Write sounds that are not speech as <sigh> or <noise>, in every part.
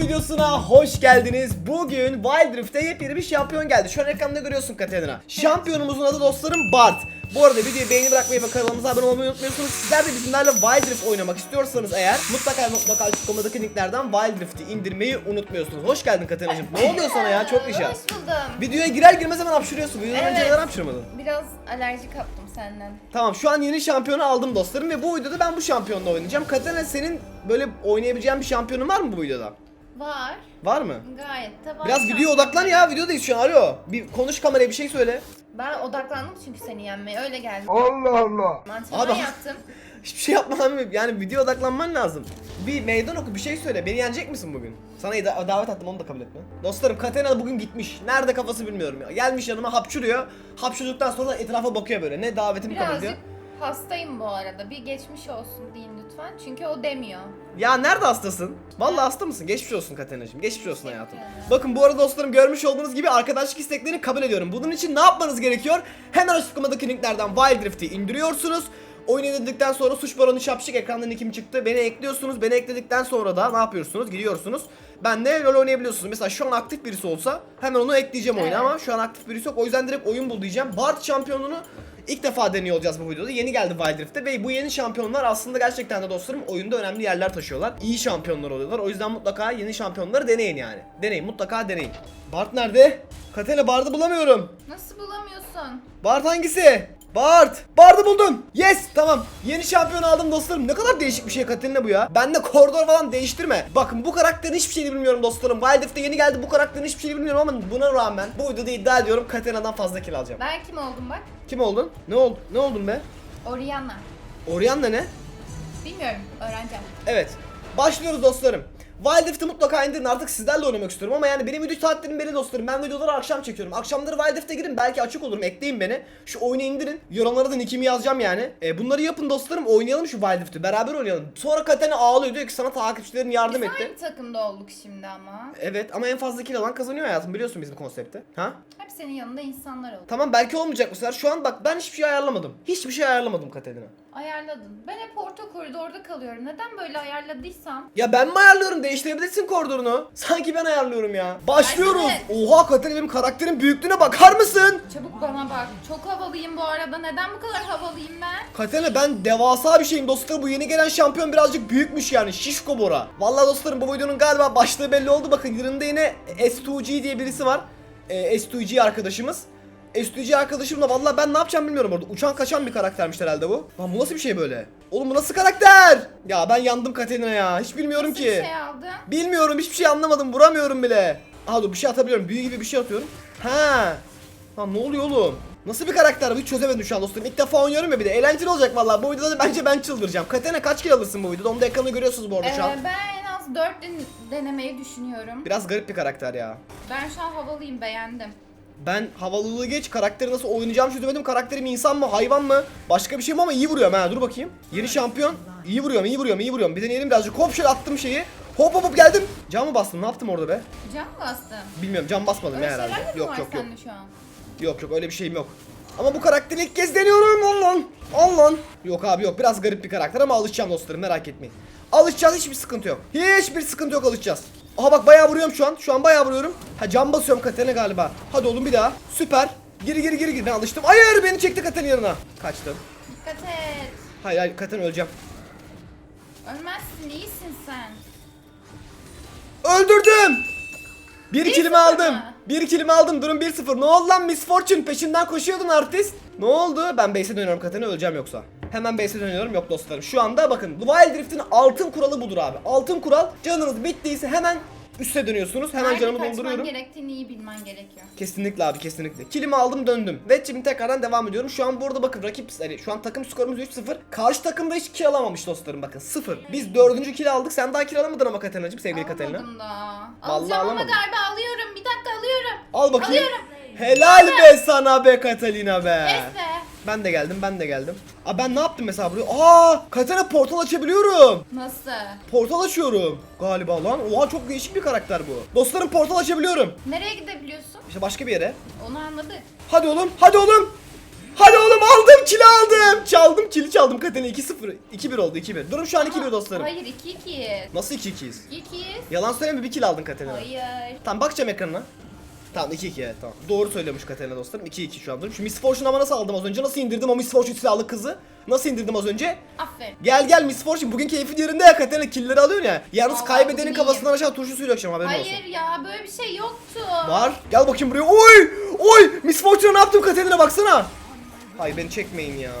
videosuna hoş geldiniz. Bugün Wild Rift'te yepyeni bir şampiyon geldi. Şu an ekranda görüyorsun Katerina. Şampiyonumuzun adı dostlarım Bart. Bu arada videoyu beğeni bırakmayı ve kanalımıza abone olmayı unutmuyorsunuz. Sizler de bizimlerle Wild Rift oynamak istiyorsanız eğer mutlaka mutlaka açıklamadaki linklerden Wild Rift'i indirmeyi unutmuyorsunuz. Hoş geldin Katerina'cığım. Ne oluyor sana ya? Çok nişan. Hoş buldum. Videoya girer girmez hemen hapşırıyorsun. Videodan önce Evet. neden hapşırmadın? Biraz alerji kaptım senden. Tamam şu an yeni şampiyonu aldım dostlarım ve bu videoda ben bu şampiyonla oynayacağım. Katerina senin böyle oynayabileceğin bir şampiyonun var mı bu videoda? Var. Var mı? Gayet de var. Biraz videoya odaklan ya. Videodayız şu an. Alo. Bir konuş kameraya bir şey söyle. Ben odaklandım çünkü seni yenmeye öyle geldim. Allah Allah. Antrenman Abi- yaptım. <laughs> Hiçbir şey yapmadan mı? Yani video odaklanman lazım. Bir meydan oku bir şey söyle. Beni yenecek misin bugün? Sana da- davet attım onu da kabul etme. Dostlarım Katerina bugün gitmiş. Nerede kafası bilmiyorum ya. Gelmiş yanıma hapşuruyor. Hapşurduktan sonra da etrafa bakıyor böyle. Ne davetimi kabul ediyor. Birazcık hastayım bu arada. Bir geçmiş olsun deyin lütfen. Çünkü o demiyor. Ya nerede hastasın? Vallahi hasta mısın? Geçmiş olsun Katerina'cığım. Geçmiş olsun hayatım. Bakın bu arada dostlarım görmüş olduğunuz gibi arkadaşlık isteklerini kabul ediyorum. Bunun için ne yapmanız gerekiyor? Hemen açıklamadaki linklerden Wild Rift'i indiriyorsunuz. Oyun indirdikten sonra suç baronu şapşik ekrandan kim çıktı. Beni ekliyorsunuz. Beni ekledikten sonra da ne yapıyorsunuz? Gidiyorsunuz. Ben de rol oynayabiliyorsunuz. Mesela şu an aktif birisi olsa hemen onu ekleyeceğim oyuna Evet. ama şu an aktif birisi yok. O yüzden direkt oyun bul diyeceğim. Bart şampiyonunu ilk defa deniyor olacağız bu videoda. Yeni geldi Wild Rift'te ve bu yeni şampiyonlar aslında gerçekten de dostlarım oyunda önemli yerler taşıyorlar. İyi şampiyonlar oluyorlar. O yüzden mutlaka yeni şampiyonları deneyin yani. Deneyin mutlaka deneyin. Bart nerede? Katene Bart'ı bulamıyorum. Nasıl bulamıyorsun? Bart hangisi? Bart! Bart'ı buldum. Yes! Tamam. Yeni şampiyon aldım dostlarım. Ne kadar değişik bir şey Katerina bu ya. Ben de koridor falan değiştirme. Bakın bu karakterin hiçbir şeyini bilmiyorum dostlarım. Wild Rift'te yeni geldi. Bu karakterin hiçbir şeyini bilmiyorum ama buna rağmen bu videoda iddia ediyorum Katerina'dan fazla kill alacağım. Ben kim oldum bak? Kim oldun? Ne oldu? Ne oldun be? Oriana. Orianna ne? Bilmiyorum. Öğreneceğim. Evet. Başlıyoruz dostlarım. Wild Rift'i mutlaka indirin artık sizlerle oynamak istiyorum ama yani benim video saatlerim belli dostlarım. Ben videoları akşam çekiyorum. Akşamları Wild Rift'e girin belki açık olurum. Ekleyin beni. Şu oyunu indirin. Yorumlara da nickimi yazacağım yani. E, bunları yapın dostlarım. Oynayalım şu Wild Rift'i. Beraber oynayalım. Sonra Katene ağlıyor diyor ki sana takipçilerin yardım Biz etti. aynı takımda olduk şimdi ama. Evet ama en fazla kill alan kazanıyor hayatım. Biliyorsun bizim konsepti. Ha? Hep senin yanında insanlar oldu. Tamam belki olmayacak bu sefer. Şu an bak ben hiçbir şey ayarlamadım. Hiçbir şey ayarlamadım Katerina. Ayarladın. Ben hep orta koridorda kalıyorum. Neden böyle ayarladıysam? Ya ben mi ayarlıyorum? Değiştirebilirsin koridorunu. Sanki ben ayarlıyorum ya. Başlıyoruz. Bence Oha Katerina benim karakterin büyüklüğüne bakar mısın? Çabuk bana bak. Çok havalıyım bu arada. Neden bu kadar havalıyım ben? Katerina ben devasa bir şeyim dostlarım. Bu yeni gelen şampiyon birazcık büyükmüş yani. Şişko Bora. Vallahi dostlarım bu videonun galiba başlığı belli oldu. Bakın yanında yine S2G diye birisi var. Ee, S2G arkadaşımız. S2G arkadaşımla vallahi ben ne yapacağım bilmiyorum orada. Uçan kaçan bir karaktermiş herhalde bu. Lan bu nasıl bir şey böyle? Oğlum bu nasıl karakter? Ya ben yandım Katerina ya. Hiç bilmiyorum Nasıl ki. bir şey aldın? Bilmiyorum hiçbir şey anlamadım vuramıyorum bile. Aha dur bir şey atabiliyorum büyü gibi bir şey atıyorum. Ha. Lan ne oluyor oğlum? Nasıl bir karakter bu hiç çözemedim şu an dostum. İlk defa oynuyorum ya bir de eğlenceli olacak vallahi. Bu videoda da bence ben çıldıracağım. Katene kaç kill alırsın bu videoda? Onu da ekranda görüyorsunuz bu arada şu an. Ee, ben en az 4 denemeyi düşünüyorum. Biraz garip bir karakter ya. Ben şu an havalıyım beğendim. Ben havalılığı geç karakteri nasıl oynayacağım çözemedim. Karakterim insan mı hayvan mı? Başka bir şey mi ama iyi vuruyorum ha dur bakayım. Yeni şampiyon. İyi vuruyorum iyi vuruyorum iyi vuruyorum. Bir deneyelim birazcık. Hop şöyle attım şeyi. Hop hop hop geldim. Cam mı bastım ne yaptım orada be? Can mı bastın? Bilmiyorum cam basmadım Öyle ya şeyler herhalde. mi Yok var yok yok. sende şu an? Yok yok öyle bir şeyim yok. Ama bu karakteri ilk kez deniyorum Allah Allah. Yok abi yok biraz garip bir karakter ama alışacağım dostlarım merak etmeyin. Alışacağız hiçbir sıkıntı yok. Hiçbir sıkıntı yok alışacağız. Aha bak bayağı vuruyorum şu an. Şu an bayağı vuruyorum. Ha cam basıyorum Katerina galiba. Hadi oğlum bir daha. Süper. Geri geri geri geri. Ben alıştım. Hayır beni çekti Katerina yanına. Kaçtım. Dikkat et. Hayır hayır Katerina öleceğim. Ölmezsin iyisin sen. Öldürdüm. Bir Bir kilimi sıfır aldım. mı? Bir kilimi aldım. Durum 1-0. Ne oldu lan Miss Fortune? Peşinden koşuyordun artist. Ne oldu? Ben base'e dönüyorum Katerina öleceğim yoksa. Hemen base'e dönüyorum yok dostlarım. Şu anda bakın Wild Rift'in altın kuralı budur abi. Altın kural canınız bittiyse hemen üste dönüyorsunuz. Hemen Nerede canımı dolduruyorum. gerektiğini iyi bilmen gerekiyor. Kesinlikle abi kesinlikle. Kilimi aldım döndüm. Ve şimdi tekrardan devam ediyorum. Şu an burada bakın rakip hani şu an takım skorumuz 3-0. Karşı takımda hiç kill alamamış dostlarım bakın 0. Biz dördüncü kill aldık. Sen daha kill alamadın ama Katerina'cığım sevgili. Almadım da. Vallahi Alacağım ama alamadım. galiba alıyorum. Bir dakika alıyorum. Al bakayım. Alıyorum. Helal be sana be Katalina be. Neyse. Ben de geldim ben de geldim. Aa ben ne yaptım mesela buraya? Aa Katerina portal açabiliyorum. Nasıl? Portal açıyorum. Galiba lan. Oha çok değişik bir karakter bu. Dostlarım portal açabiliyorum. Nereye gidebiliyorsun? İşte başka bir yere. Onu anladık. Hadi oğlum hadi oğlum. Hadi oğlum aldım kili aldım. Çaldım kili çaldım Katerina 2-0. 2-1 oldu 2-1. Durum şu an 2-1 dostlarım. Hayır 2-2. Nasıl 2-2'yiz? 2-2. Yalan söyleme bir kill aldın Katerina. Hayır. Tamam bakacağım ekranına. Tamam 2-2 evet tamam. Doğru söylemiş Katerina dostlarım. 2-2 şu an durum. Şu Miss Fortune ama nasıl aldım az önce? Nasıl indirdim o Miss Fortune silahlı kızı? Nasıl indirdim az önce? Aferin. Gel gel Miss Fortune bugün keyfin yerinde ya Katerina killleri alıyorsun ya. Yalnız Vallahi kaybedenin bugün kafasından aşağı turşu suyla akşam haberin olsun. Hayır ya böyle bir şey yoktu. Var. Gel bakayım buraya. Oy! Oy! Miss Fortune ne yaptım Katerina baksana. Ay beni çekmeyin ya.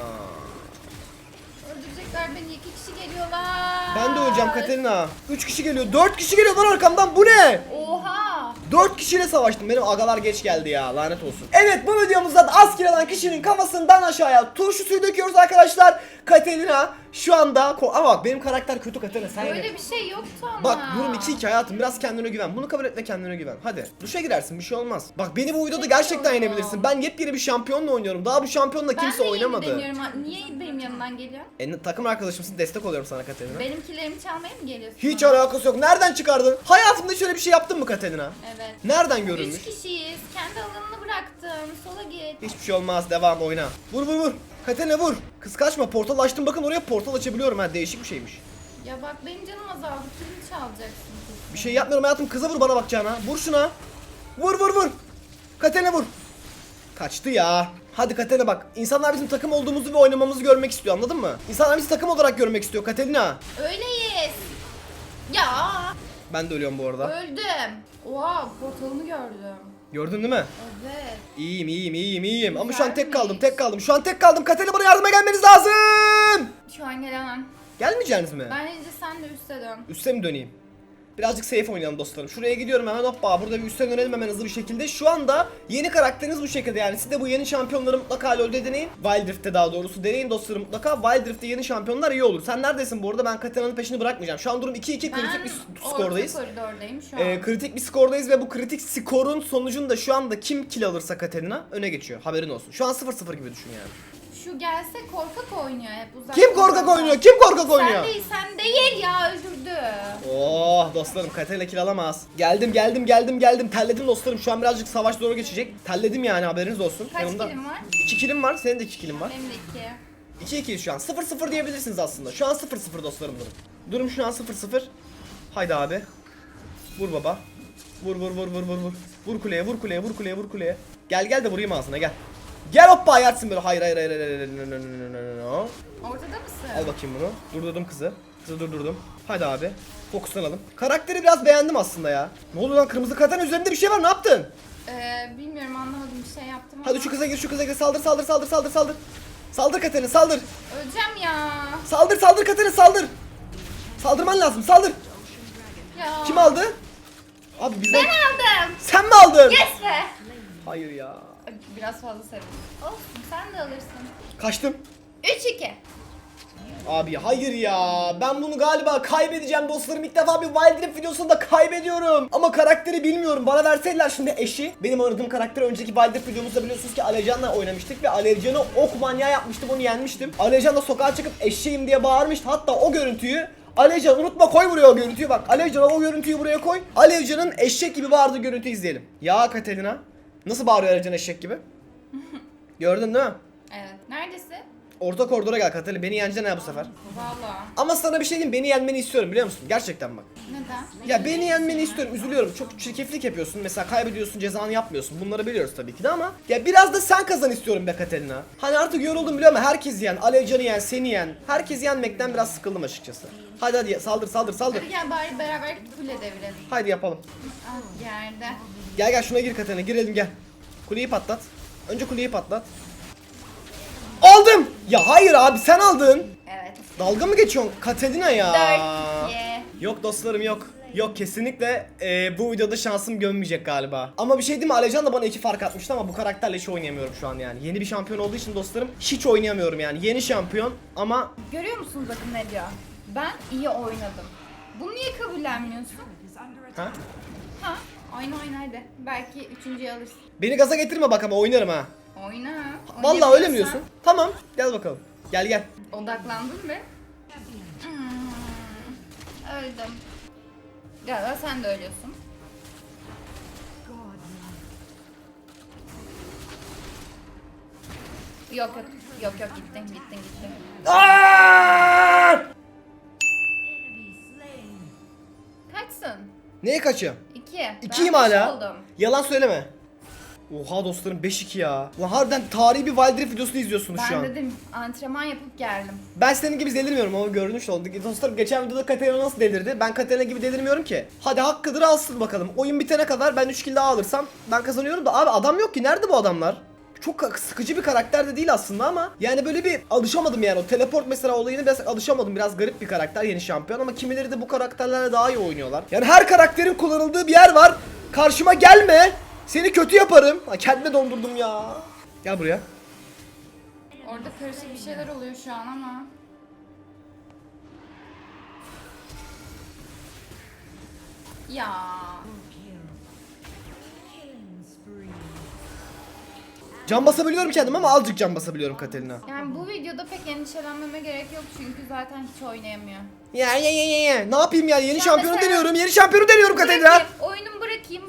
Öldürecekler beni iki kişi geliyorlar. Ben de öleceğim Katerina. 3 kişi geliyor. 4 kişi geliyor lan arkamdan. Bu ne? Oha. 4 kişiyle savaştım. Benim agalar geç geldi ya. Lanet olsun. Evet bu videomuzda da az kill alan kişinin kafasından aşağıya turşu suyu döküyoruz arkadaşlar. Katerina şu anda ama bak benim karakter kötü Katerina sen yine- Böyle bir şey yoktu ama. Bak durum 2-2 hayatım biraz kendine güven. Bunu kabul et ve kendine güven. Hadi duşa girersin bir şey olmaz. Bak beni bu videoda gerçekten Bilmiyorum. yenebilirsin. Ben yepyeni bir şampiyonla oynuyorum. Daha bu şampiyonla Ben kimse de yeni oynamadı. deniyorum. Niye benim yanımdan geliyor? E, takım arkadaşımsın destek oluyorum sana Katerina. Benimkilerimi çalmaya mı geliyorsun? Hiç alakası yok. Nereden çıkardın? Hayatımda şöyle bir şey yaptın mı Katerina? Evet. Nereden görülmüş? Üç kişiyiz. Kendi alanını bıraktım. Sola git. Hiçbir şey olmaz. Devam oyna. Vur vur vur. Katerina vur. Kız kaçma. Portal açtım. Bakın oraya portal açabiliyorum ha. Değişik bir şeymiş. Ya bak benim canım azaldı. Kilimi çalacaksın. Bir şey yapmıyorum hayatım. Kıza vur bana bakacağına. Vur şuna. Vur vur vur. Katerina vur. Kaçtı ya. Hadi Katerina bak. İnsanlar bizim takım olduğumuzu ve oynamamızı görmek istiyor. Anladın mı? İnsanlar bizi takım olarak görmek istiyor Katerina. Öyleyiz. Ya Ben de ölüyorum bu arada. öldüm. Oha portalını gördüm. Gördün değil mi? Evet. İyiyim iyiyim iyiyim iyiyim. Ama şu an tek kaldım tek kaldım. Şu an tek kaldım. Katerina bana yardıma gelmeniz lazım. Şu an gelemem. Gelmeyeceksiniz mi? Bence sen de üste dön. Üste mi döneyim? Birazcık safe oynayalım dostlarım. Şuraya gidiyorum hemen hoppa burada bir üstten dönelim hemen hızlı bir şekilde. Şu anda yeni karakteriniz bu şekilde yani siz de bu yeni şampiyonları mutlaka LoL'de deneyin. Wild Rift'te daha doğrusu deneyin dostlarım mutlaka. Wild Rift'te yeni şampiyonlar iyi olur. Sen neredesin bu arada? Ben Katarina'nın peşini bırakmayacağım. Şu an durum 2-2 kritik Ben bir skordayız. koridordayım şu an. Ee, kritik bir skordayız ve bu kritik skorun sonucunda şu anda kim kill alırsa Katarina öne geçiyor. Haberin olsun. Şu an 0-0 gibi düşün yani. Şu gelse korkak oynuyor hep uzak. Kim korkak oynuyor? Kim korkak oynuyor? Sen değil sen değil ya öldürdü. Oh dostlarım Katerina kill alamaz. Geldim geldim geldim geldim. Telledim dostlarım. Şu an birazcık savaş doğru geçecek. Telledim yani haberiniz olsun. Kaç Yanımda kilim var? 2 kilim var. Senin de 2 kilim var. Benim de iki. 2-2 şu an. 0-0 diyebilirsiniz aslında. Şu an 0-0 dostlarım durum. Durum şu an 0-0. Haydi abi. Vur baba. Vur vur vur vur vur vur. Vur kuleye vur kuleye vur kuleye vur kuleye. Gel gel de vurayım ağzına gel. Gel hoppa ayarsın böyle. Hayır hayır hayır hayır. hayır, no, no, no, no, no, no. Ortada mısın? Al bakayım bunu. Durdurdum kızı. Kızı durdurdum. Hadi abi. Fokuslanalım. Karakteri biraz beğendim aslında ya. Ne oldu lan kırmızı katan üzerinde bir şey var ne yaptın? Ee, bilmiyorum anlamadım bir şey yaptım ama. Hadi şu kıza gir şu kıza gir saldır saldır saldır saldır saldır. Saldır Katerina saldır. Öleceğim ya. Saldır saldır Katerina saldır. Saldırman lazım saldır. Ya. Kim aldı? Abi bizden... Ben aldım. Sen mi aldın? Yes be. Hayır ya. Biraz fazla sevdim. Olsun sen de alırsın. Kaçtım. 3-2. Abi hayır ya. Ben bunu galiba kaybedeceğim dostlarım. İlk defa bir Wild Rift videosunda kaybediyorum. Ama karakteri bilmiyorum. Bana verseler şimdi eşi. Benim aradığım karakter önceki Wild Rift videomuzda biliyorsunuz ki Alejan'la oynamıştık. Ve Alejan'ı ok manyağı yapmıştım. Onu yenmiştim. Alejan da sokağa çıkıp eşeğim diye bağırmıştı. Hatta o görüntüyü Alejan unutma koy buraya o görüntüyü bak. Alejan o görüntüyü buraya koy. Alejan'ın eşek gibi bağırdığı görüntüyü izleyelim. Ya Katerina. Nasıl bağırıyor Alejan eşek gibi? <laughs> Gördün değil mi? Evet. Neredesin? Orta koridora gel Katerina. Beni yeneceksin ha bu sefer. Valla. Ama sana bir şey diyeyim beni yenmeni istiyorum biliyor musun? Gerçekten bak. Neden? Ya beni yenmeni istiyorum üzülüyorum. Çok çirkeflik yapıyorsun. Mesela kaybediyorsun cezanı yapmıyorsun. Bunları biliyoruz tabii ki de ama. Ya biraz da sen kazan istiyorum be Katerina. Hani artık yoruldum biliyorum ama herkes yen. Alevcan'ı yen, seni yen. Herkes yenmekten biraz sıkıldım açıkçası. Hadi hadi saldır saldır saldır. Hadi gel bari beraber kule devirelim. Haydi yapalım. Ah yerde. Gel gel şuna gir Katerina girelim gel. Kuleyi patlat. Önce kuleyi patlat. Aldım. Ya hayır abi sen aldın. Evet. Dalga mı geçiyorsun Katerina ya? 4-2. Yok dostlarım yok. Yok kesinlikle e, bu videoda şansım gömmeyecek galiba. Ama bir şey değil mi? Alecan da bana iki fark atmıştı ama bu karakterle hiç oynayamıyorum şu an yani. Yeni bir şampiyon olduğu için dostlarım hiç oynayamıyorum yani. Yeni şampiyon ama Görüyor musunuz bakın ne diyor? Ben iyi oynadım. Bunu niye kabullenmiyorsun? ha? Ha? Oyna oyna hadi. Belki üçüncüyü alırsın. Beni gaza getirme bak ama oynarım ha. Oyna. Vallahi öyle mi diyorsun? Tamam gel bakalım. Gel gel. Odaklandın mı? Hmm. Öldüm. Galiba sen de ölüyorsun. Yok yok yok yok gittin gittin gittin. Aa! Kaçsın? Neye kaçıyor? İki. İkiyim Ben beş hala. oldum. Yalan söyleme. Oha dostlarım 5-2 ya. Lan harbiden tarihi bir Wild Rift videosunu izliyorsunuz şu Ben an. dedim antrenman yapıp geldim. Ben senin gibi delirmiyorum ama görünüş oldu. Dostlarım geçen videoda Katerina nasıl delirdi? Ben Katerina gibi delirmiyorum ki. Hadi hakkıdır alsın bakalım. Oyun bitene kadar ben 3 kill daha alırsam ben kazanıyorum da abi adam yok ki. Nerede bu adamlar? Çok sıkıcı bir karakter de değil aslında ama yani böyle bir alışamadım yani o teleport mesela olayını biraz alışamadım biraz garip bir karakter yeni şampiyon ama kimileri de bu karakterlerle daha iyi oynuyorlar. Yani her karakterin kullanıldığı bir yer var. Karşıma gelme. Seni kötü yaparım. Ha, kendime dondurdum ya. Gel buraya. Orada karışık bir şeyler oluyor şu an ama. Ya. Can basabiliyorum kendim ama azıcık can basabiliyorum Katerina. Yani bu videoda pek endişelenmeme gerek yok çünkü zaten hiç oynayamıyor. Ya ya ya ya. Ne yapayım ya? Yeni Ya şampiyonu mesela- deniyorum. Yeni şampiyonu deniyorum Katerina. Bırakayım, oyunu bırakayım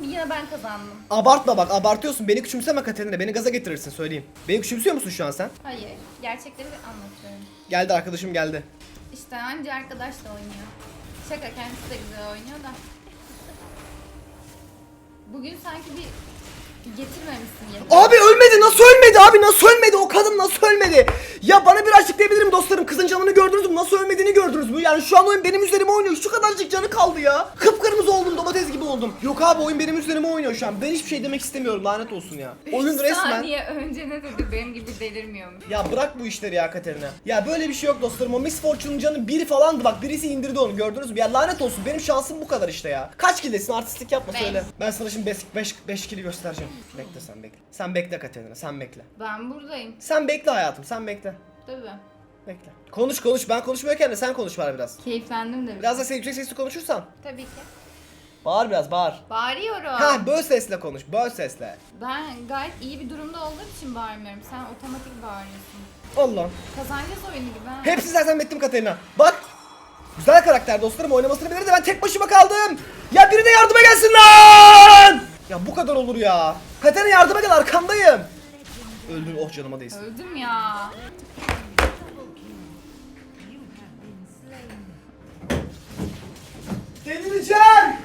yine ben kazandım. Abartma bak abartıyorsun. Beni küçümseme Katerina. Beni gaza getirirsin söyleyeyim. Beni küçümsüyor musun şu an sen? Hayır, gerçekleri anlatıyorum. Geldi arkadaşım geldi. İşte anca arkadaş da oynuyor. Şaka kendisi de güzel oynuyor da. Bugün sanki bir getirmemişsin yemeği. Abi ölmedi. Nasıl ölmedi abi? Nasıl ölmedi? O kadın nasıl ölmedi? Ya bana bir açıklayabilirim dostlarım. Kızın canını gördünüz mü? Nasıl ölmediğini gördünüz mü? Yani şu an oyun benim üzerime oynuyor. Şu kadarcık canı kaldı ya. Kıpkırmızı oldum. Domates gibi oldum. Yok abi oyun benim üzerime oynuyor şu an. Ben hiçbir şey demek istemiyorum. Lanet olsun ya. Oyun Üç resmen. saniye önce ne dedi benim gibi delirmiyormuş. Ya bırak bu işleri ya Katerina. Ya böyle bir şey yok dostlarım. O Miss Fortune'un canı biri falandı bak. Birisi indirdi onu gördünüz mü? Ya lanet olsun. Benim şansım bu kadar işte ya. Kaç kildesin? Artistlik yapma Beş. söyle. Ben sana şimdi 5 5 5 kili göstereceğim. Bekle sen bekle. Sen bekle Katerina. Sen bekle. Ben buradayım. Sen bekle hayatım. Sen bekle. Tabii. Bekle. Konuş konuş. Ben konuşmuyorken de sen konuş bari biraz. Keyiflendim de. Biraz da sen yüksek sesle konuşursan. Tabii ki. Bağır biraz bağır. Bağırıyorum. Ha böl sesle konuş. Böl sesle. Ben gayet iyi bir durumda olduğum için bağırmıyorum. Sen otomatik bağırıyorsun. Allah. Kazanacağız oyunu gibi ha. Hepsi zaten mettim Katerina. Bak. Güzel karakter dostlarım oynamasını bilir de ben tek başıma kaldım. Ya biri de yardıma gelsin lan. Ya bu kadar olur ya. Katerina yardıma gel arkandayım. Öldün oh canıma değsin. Öldüm ya. Delireceğim.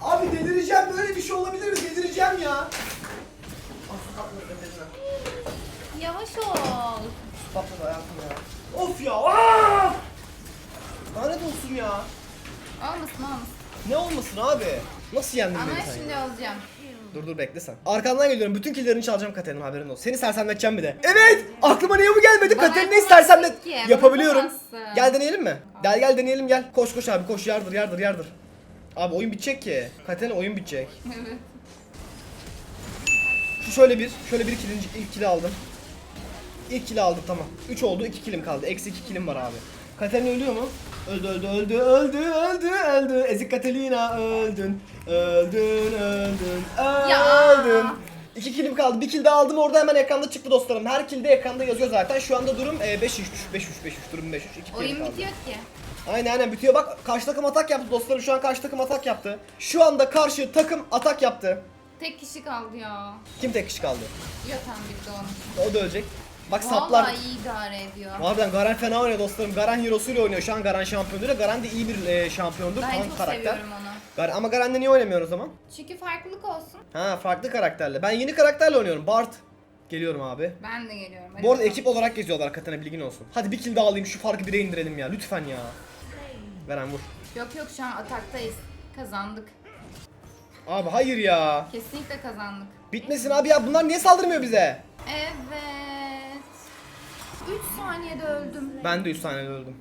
Abi delireceğim böyle bir şey olabilir mi? Delireceğim ya. Yavaş ol. Patladı hayatım ya. Of ya. Aa! Lanet olsun ya. Olmasın olmasın. Ne olmasın abi? Nasıl yendin Ama beni sen şimdi olacağım. Dur dur bekle sen. Arkandan geliyorum. Bütün killerini çalacağım Katerina haberin olsun. Seni sersemleteceğim bir de. Evet! Aklıma niye bu gelmedi? Bana Katerina'yı yapamazsın sersemlet. ki, bana Yapabiliyorum. yapamazsın. Gel deneyelim mi? Gel gel deneyelim gel. Koş koş abi koş yardır yardır yardır. Abi oyun bitecek ki. Katerina oyun bitecek. <laughs> Evet. Şu şöyle bir, şöyle bir ikinci ilk kili aldım. İlk kili aldım tamam. 3 oldu 2 kilim kaldı. Eksi 2 kilim var abi. Katerina ölüyor mu? Öldü öldü öldü öldü öldü öldü. Ezik Katerina öldün. Öldün öldün Ya. öldün. 2 kilim kaldı. Bir kill daha aldım orada hemen ekranda çıktı dostlarım. Her kilde ekranda yazıyor zaten. Şu anda durum 5-3 5-3 5-3 durum 5-3 2 kill Oyun kaldı. bitiyor ki. Aynen aynen bitiyor. Bak karşı takım atak yaptı dostlarım. Şu an karşı takım atak yaptı. Şu anda karşı takım atak yaptı. Tek kişi kaldı ya. Kim tek kişi kaldı? Yatan bitti onun. O da ölecek. Bak saplar. Vallahi iyi idare ediyor. Harbiden Garen fena oynuyor dostlarım. Garen hero'suyla oynuyor. Şu an Garen şampiyonuyla. Garen de iyi bir e, şampiyondur. Ben Tank çok karakter. seviyorum onu. Garen, ama Garen'le niye oynamıyorsun o zaman? Çünkü farklılık olsun. Ha farklı karakterle. Ben yeni karakterle oynuyorum. Bart. Geliyorum abi. Ben de geliyorum. Hadi Bu arada bakalım. ekip olarak geziyorlar Katana bilgin olsun. Hadi bir kill daha alayım şu farkı bire indirelim ya. Lütfen ya. Garen vur. Yok yok şu an ataktayız. Kazandık. Abi hayır ya. Kesinlikle kazandık. Bitmesin abi ya. Bunlar niye saldırmıyor bize? Evet. 3 saniyede öldüm. Ben de 3 saniyede öldüm.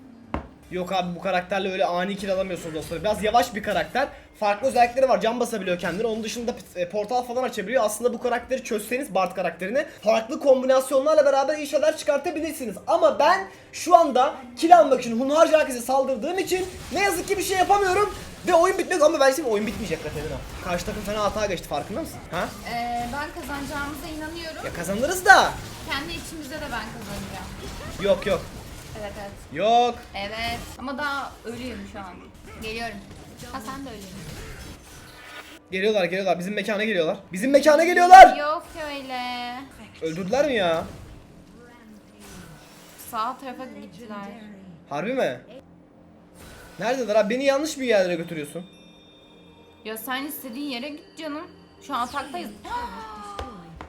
Yok abi bu karakterle öyle ani kill alamıyorsunuz dostlar. Biraz yavaş bir karakter. Farklı özellikleri var. Can basabiliyor kendine. Onun dışında e, portal falan açabiliyor. Aslında bu karakteri çözseniz Bart karakterini farklı kombinasyonlarla beraber iyi şeyler çıkartabilirsiniz. Ama ben şu anda kill almak için hunharca herkese saldırdığım için ne yazık ki bir şey yapamıyorum. Ve oyun bitmek ama ben şimdi oyun bitmeyecek Katerina. Karşı takım fena hata geçti farkında mısın? Ha? Ee, ben kazanacağımıza inanıyorum. Ya kazanırız da. Kendi içimizde de ben kazanacağım. Yok yok. Evet evet. Yok. Evet. Ama daha ölüyüm şu an. Geliyorum. Ha sen de ölüyorsun. Geliyorlar geliyorlar. Bizim mekana geliyorlar. Bizim mekana geliyorlar. Yok öyle. Öldürdüler mi ya? Sağ tarafa gittiler. Harbi mi? Neredeler abi? Beni yanlış bir yerlere götürüyorsun. Ya sen istediğin yere git canım. Şu an ataktayız.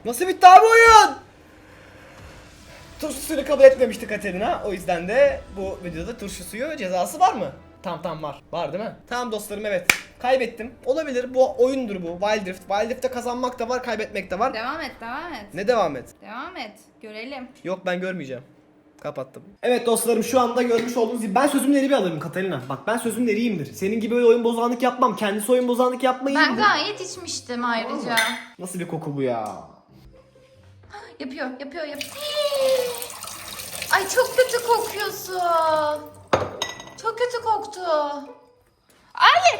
Nasıl bitti abi oyun? Turşu suyunu kabul etmemişti Katerina. O yüzden de bu videoda turşu suyu cezası var mı? Tamam tamam var. Var değil mi? Tamam dostlarım evet. Kaybettim. Olabilir. Bu oyundur bu. Wild Rift. Wild Rift'te kazanmak da var, kaybetmek de var. Devam et, devam et. Ne devam et? Devam et. Görelim. Yok ben görmeyeceğim. Kapattım. Evet dostlarım şu anda görmüş olduğunuz gibi ben sözümün eri bir adamım Katalina. Bak ben sözümün eriyimdir. Senin gibi öyle oyun bozanlık yapmam. Kendisi oyun bozanlık yapmayı Ben gayet içmiştim ayrıca. Nasıl bir koku bu ya? Yapıyor, yapıyor, yapıyor. Ay çok kötü kokuyorsun. Çok kötü koktu. Hayır.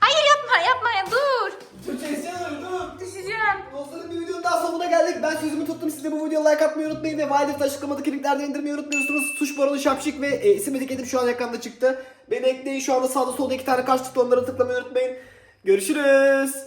Hayır yapma, yapma ya dur. dur. Düşeceğim. Dostlarım bir videonun daha sonuna geldik. Ben sözümü tuttum. Siz de bu videoya like atmayı unutmayın ve Wildlift'te açıklamadaki linklerden indirmeyi unutmuyorsunuz. Tuş baronu şapşik ve e, isim etiketim şu an ekranda çıktı. Beni ekleyin şu anda sağda solda iki tane karşı çıktı onları tıklamayı unutmayın. Görüşürüz.